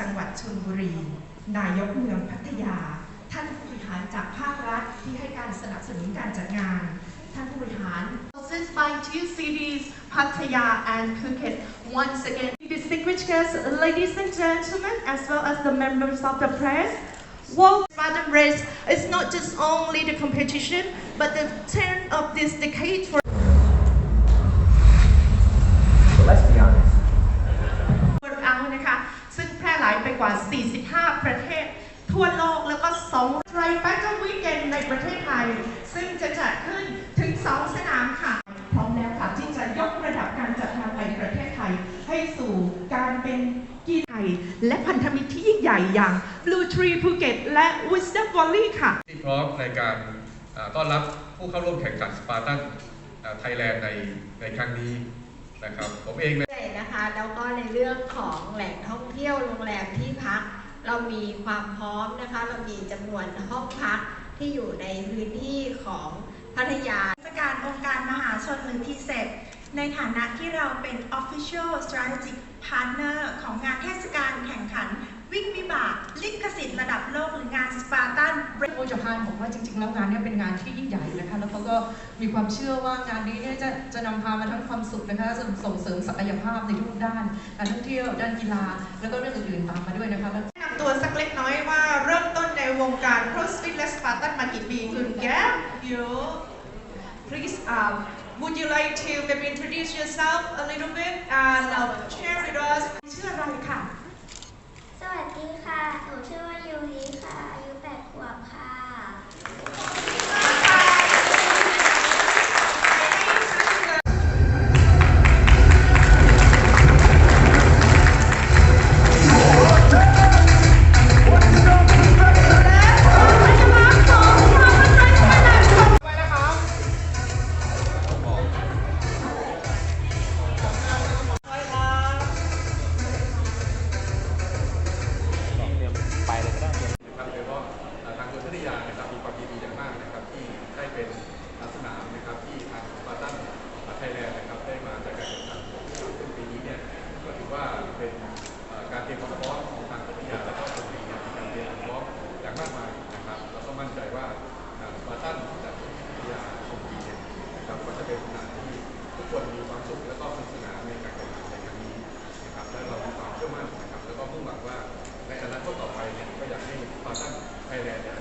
จังหวัดชลบุรี นายกเมืองพัทยา ท่านผู้บริหารจากภาครัฐที่ให้การสนับสนุนการจัดงาน ท่านผู้บริหาร two cities, Pattaya and Phuket, once again. Distinguished guests, ladies and gentlemen, as well as the members of the press, World Marathon Race is not just only the competition, but the turn of this decade for 2ไรแบทเทิลวีแกนในประเทศไทย ซึ่งจะจัดขึ้นถึง 2 สนามค่ะ พร้อมแล้วค่ะ ที่จะยกระดับการจัดงานในประเทศไทย ให้สู่การเป็นกีฬาไทย และพันธมิตรที่ยิ่งใหญ่อย่าง Blue Tree Phuket และ Wisdom Valley ค่ะที่พร้อมในการอ่าต้อนรับผู้เข้าร่วมแข่งขันสปาร์ตันไทยแลนด์ในในครั้งนี้นะครับผมเองด้วยนะคะแล้วก็ในเรื่องของแหล่งท่องเที่ยวโรงแรมที่พัก เรามีความพร้อมนะคะ เรามีจำนวนห้องพักที่อยู่ในพื้นที่ของพัทยาเทศกาลองค์การมหาชนหรือ p ีเซในฐานะที่เราเป็น Official Strategic Partner ของงานเทศกาลแข่งขัน วิ่งวิบากลิขสิทธิ์ระดับโลกหรืองานสปาร์ตันโอจพานบอกว่าจริง ๆ แล้วงานนี้เป็นงานที่ยิ่งใหญ่นะคะ แล้วเขาก็มีความเชื่อว่างานนี้เนี่ยจะจะนำพามาทั้งความสุขนะคะส่งเสริมศักยภาพในทุกด้านการท่องเที่ยวด้านกีฬา แล้วก็เรื่องอื่นๆตามมาด้วยนะคะแล้ว ตัวสักเล็กน้อยว่าเริ่มต้นในวงการ CrossFit และ Spartan มากี่ปีคุณแก้ม you please um would you like to maybe introduce yourself a little bit and uh, share with us ชื่ออะไรค่ะ สวัสดีค่ะ หนูชื่อว่ายูริค่ะ อายุ8ขวบค่ะางมากมายนะครับแล้วก็มั่นใจว่าบาตันจากกีฬาชมดีนะครับก็จะเป็นงานที่ทุกคนมีความสุขและก็สนุกสนานในการแข่งขันในครั้งนี้นะครับและเรามีความเชื่อมั่นนะครับแล้วก็มุ่งหวังว่าในอนาคตต่อไปเนี่ยก็อยากให้บาตันไทยแลนด์